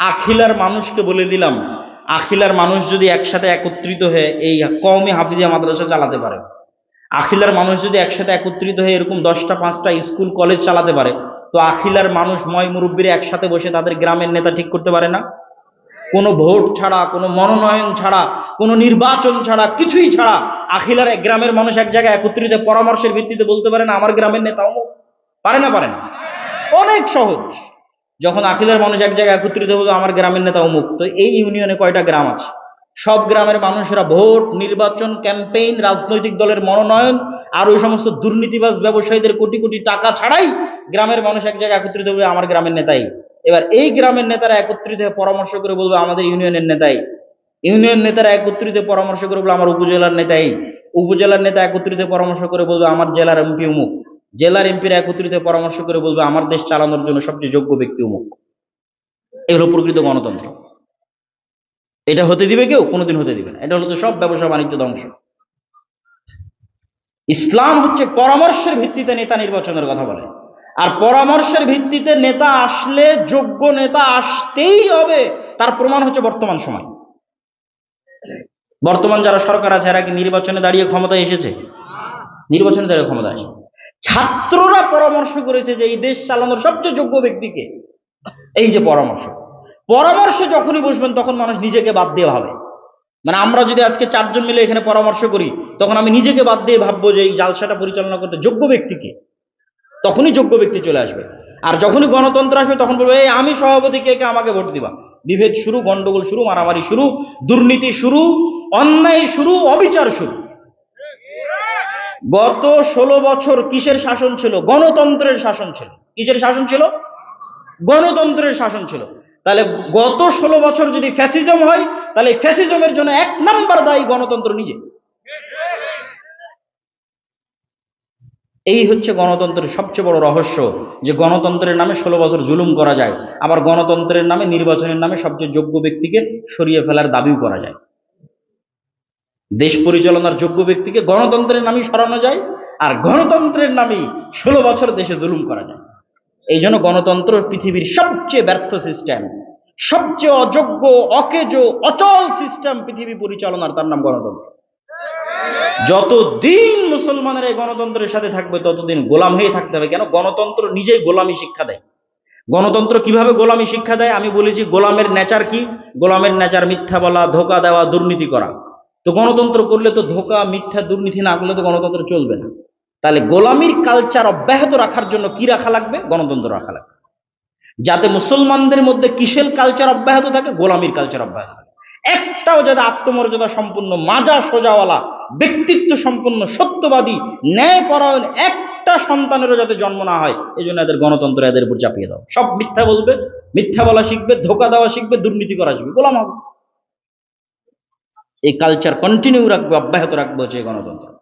আখিলার মানুষকে বলে দিলাম, আখিলার মানুষ যদি একসাথে একত্রিত হয়ে এই কওমি হাফিজিয়া মাদ্রাসা চালাতে পারে, আখিলার মানুষ যদি একসাথে একত্রিত হয়ে এরকম দশটা, পাঁচটা স্কুল, কলেজ চালাতে পারে, তো আখিলার মানুষ ময় মুরব্বীরা একসাথে বসে তাদের গ্রামের নেতা ঠিক করতে পারে না? কোনো ভোট ছাড়া, কোনো মনোনয়ন ছাড়া, কোনো নির্বাচন ছাড়া, কিছুই ছাড়া আখিলার এক গ্রামের মানুষ এক জায়গায় একত্রিত পরামর্শের ভিত্তিতে বলতে পারে, না, আমার গ্রামের নেতা পারে না পারে না। অনেক সহজ। যখন আখিলের মানুষ এক জায়গায় একত্রিত হবে আমার গ্রামের নেতা অমুক। তো এই ইউনিয়নে কয়টা গ্রাম আছে? সব গ্রামের মানুষেরা ভোট, নির্বাচন ক্যাম্পেইন রাজনৈতিক দলের মনোনয়ন, আর ওই সমস্ত দুর্নীতিবাজ ব্যবসায়ীদের কোটি কোটি টাকা ছাড়াই গ্রামের মানুষ এক জায়গায় একত্রিত হবে আমার গ্রামের নেতাই। এবার এই গ্রামের নেতারা একত্রিত হয়ে পরামর্শ করে বলবে, আমাদের ইউনিয়নের নেতাই। ইউনিয়ন নেতারা একত্রিত পরামর্শ করে বলবে, আমার উপজেলার নেতাই। উপজেলার নেতা একত্রিত পরামর্শ করে বলবে, আমার জেলার এমপি অমুক। জেলার এমপিরা একত্রিত পরামর্শ করে বলবে, আমার দেশ চালানোর জন্য সবচেয়ে যোগ্য ব্যক্তি অমুক। এগুলো প্রকৃত গণতন্ত্র। এটা হতে দিবে কেউ? কোনোদিন হতে দিবে না। এটা হলো তো সব ব্যবসা বাণিজ্য ধ্বংস। ইসলাম হচ্ছে পরামর্শের ভিত্তিতে নেতা নির্বাচনের কথা বলে। আর পরামর্শের ভিত্তিতে নেতা আসলে যোগ্য নেতা আসতেই হবে। তার প্রমাণ হচ্ছে বর্তমান সময়। বর্তমান যারা সরকার আছে, এরা কি নির্বাচনে দাঁড়িয়ে ক্ষমতায় এসেছে? নির্বাচনে দাঁড়িয়ে ক্ষমতায় ছাত্ররা পরামর্শ করেছে যে এই দেশ চালানোর সবচেয়ে যোগ্য ব্যক্তিকে। এই যে পরামর্শ। পরামর্শে যখনই বসবেন, তখন মানুষ নিজেকে বাদ দিয়ে ভাবে। মানে আমরা যদি আজকে চারজন মিলে এখানে পরামর্শ করি, তখন আমি নিজেকে বাদ দিয়ে ভাববো যে এই জালসাটা পরিচালনা করতে যোগ্য ব্যক্তিকে। তখনই যোগ্য ব্যক্তি চলে আসবে। আর যখনই গণতন্ত্র আসবে, তখন বলব, এই আমি সভাপতি, কে কে, আমাকে ভোট দিবা? বিভেদ শুরু, গন্ডগোল শুরু, মারামারি শুরু, দুর্নীতি শুরু, অন্যায় শুরু, অবিচার শুরু। গত ষোলো বছর কিসের শাসন ছিল? গণতন্ত্রের শাসন ছিল। কিসের শাসন ছিল? গণতন্ত্রের শাসন ছিল। তাহলে গত ষোলো বছর যদি ফ্যাসিজম হয়, তাহলে ফ্যাসিজমের জন্য এক নাম্বার দায়ী গণতন্ত্র নিজে। এই হচ্ছে গণতন্ত্রের সবচেয়ে বড় রহস্য, যে গণতন্ত্রের নামে ষোলো বছর জুলুম করা যায়, আবার গণতন্ত্রের নামে, নির্বাচনের নামে সবচেয়ে যোগ্য ব্যক্তিকে সরিয়ে ফেলার দাবিও করা যায়। দেশ পরিচালনার যোগ্য ব্যক্তিকে গণতন্ত্রের নামে সরানো যায় আর গণতন্ত্রের নামে ষোলো বছর দেশে জুলুম করা যায়। এই জন্য গণতন্ত্র পৃথিবীর সবচেয়ে ব্যর্থ সিস্টেম, সবচেয়ে অযোগ্য, অকেজ, অচল সিস্টেম পৃথিবী পরিচালনার, তার নাম গণতন্ত্র। যতদিন মুসলমানের এই গণতন্ত্রের সাথে থাকবে, ততদিন গোলাম হয়ে থাকতে হবে। কেন? গণতন্ত্র নিজেই গোলামি শিক্ষা দেয়। গণতন্ত্র কীভাবে গোলামি শিক্ষা দেয়? আমি বলেছি গোলামের নেচার কি? গোলামের নেচার মিথ্যা বলা, ধোকা দেওয়া, দুর্নীতি করা। তো গণতন্ত্র করলে তো ধোকা, মিথ্যা, দুর্নীতি না করলে তো গণতন্ত্র চলবে না। তাহলে গোলামির কালচার অব্যাহত রাখার জন্য কি রাখা লাগবে? গণতন্ত্র রাখা লাগবে। যাতে মুসলমানদের মধ্যে কিসের কালচার অব্যাহত থাকে? গোলামির কালচার অব্যাহত থাকে। একটাও যাতে আত্মমর্যাদা সম্পূর্ণ মাজা সোজাওয়ালা, ব্যক্তিত্ব সম্পন্ন, সত্যবাদী ন্যায় পরায়ণ একটা সন্তানেরও যাতে জন্ম না হয় এই জন্য এদের গণতন্ত্র এদের উপর চাপিয়ে দাও। সব মিথ্যা বলবে, মিথ্যা বলা শিখবে, ধোকা দেওয়া শিখবে, দুর্নীতি করা শিখবে, গোলাম হবে। এই কালচার কন্টিনিউ রাখবে অব্যাহত রাখবে হচ্ছে গণতন্ত্র।